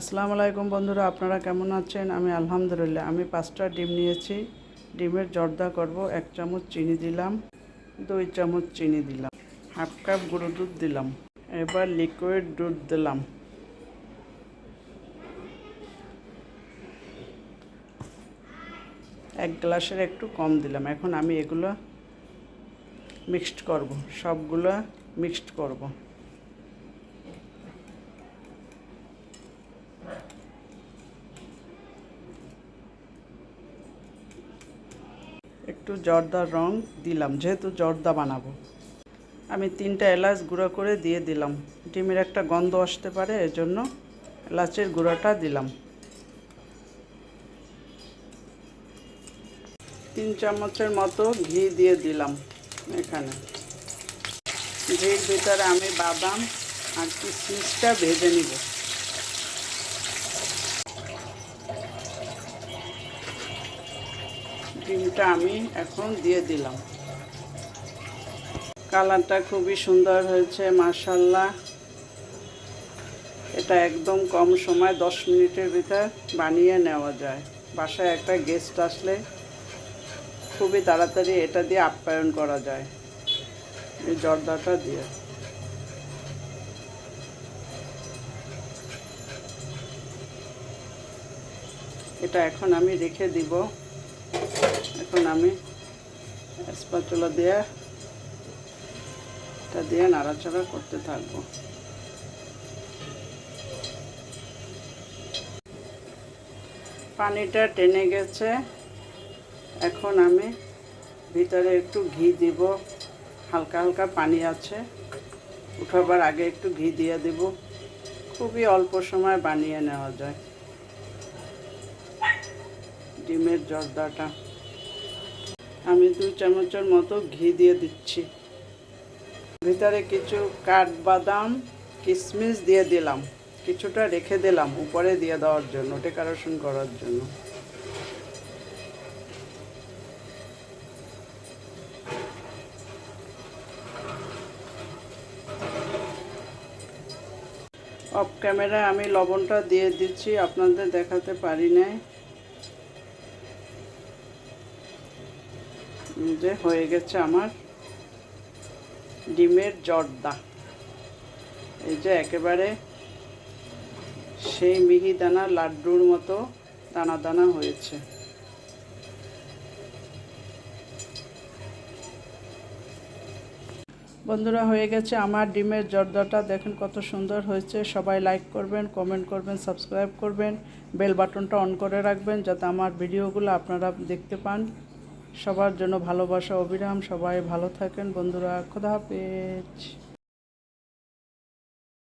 আসসালামু আলাইকুম বন্ধুরা, আপনারা কেমন আছেন? আমি আলহামদুলিল্লাহ, আমি পাঁচটা ডিম নিয়েছি। ডিমের জর্দা করব, এক চামচ চিনি দিলাম, দুই চামচ চিনি দিলাম, হাফ কাপ গুঁড়ো দুধ দিলাম, এবার লিকুইড দুধ দিলাম। এক গ্লাসের একটু কম দিলাম, এখন আমি এগুলো মিক্সড করব, সবগুলো মিক্সড করব। একটু জর্দার রং দিলাম, যেহেতু জর্দা বানাবো। আমি তিনটা এলাচ গুঁড়ো করে দিয়ে দিলাম। ডিমের একটা গন্ধ আসতে পারে, এজন্য এলাচের গুঁড়োটা দিলাম। তিন চামচের মতো ঘি দিয়ে দিলাম এখানে। ঘির ভিতরে আমি বাদাম আর কিশমিশটা ভেজে নিব। ডিমটা আমি এখন দিয়ে দিলাম। কালারটা খুবই সুন্দর হয়েছে মার্শাল্লাহ এটা একদম কম সময়, দশ মিনিটের ভিতর বানিয়ে নেওয়া যায়। বাসায় একটা গেস্ট আসলে খুবই তাড়াতাড়ি এটা দিয়ে আপ্যায়ন করা যায়। এই জর্দাটা দিয়ে। এটা এখন আমি রেখে দিব। এখন আমি স্পাচুলা দিয়ে এটা দিয়ে নাড়াচাড়া করতে থাকব। পানিটা টেনে গেছে। এখন আমি ভিতরে একটু ঘি দিব। হালকা হালকা পানি আছে। উঠাবার আগে একটু ঘি দিয়ে দেব। খুবই অল্প সময় বানিয়ে নেওয়া যায়। ডিমের জর্দাটা। আমি দুই চামচের মতো ঘি দিয়ে দিচ্ছি। ভিতরে কিছু কাঠবাদাম কিশমিশ দিয়ে দিলাম। কিছুটা রেখে দিলাম উপরে দিয়ে দেওয়ার জন্য, ডেকোরেশন করার জন্য। অফ ক্যামেরায় আমি লবণটা দিয়ে দিচ্ছি, আপনাদের দেখাতে পারি নাই। যে হয়ে গেছে আমার ডিমের জর্দা। এই যে একেবারে সেই মিহিদানা লাড্ডুর মতো দানা দানা হয়েছে। বন্ধুরা, হয়ে গেছে আমার ডিমের জর্দাটা। দেখেন কত সুন্দর হয়েছে। সবাই লাইক করবেন কমেন্ট করবেন সাবস্ক্রাইব করবেন। বেল বাটনটা অন করে রাখবেন যাতে আমার ভিডিওগুলো আপনারা দেখতে পান। সবার জন্য ভালোবাসা অবিরাম সবাই ভালো থাকেন। বন্ধুরা খোদা হাফেজ।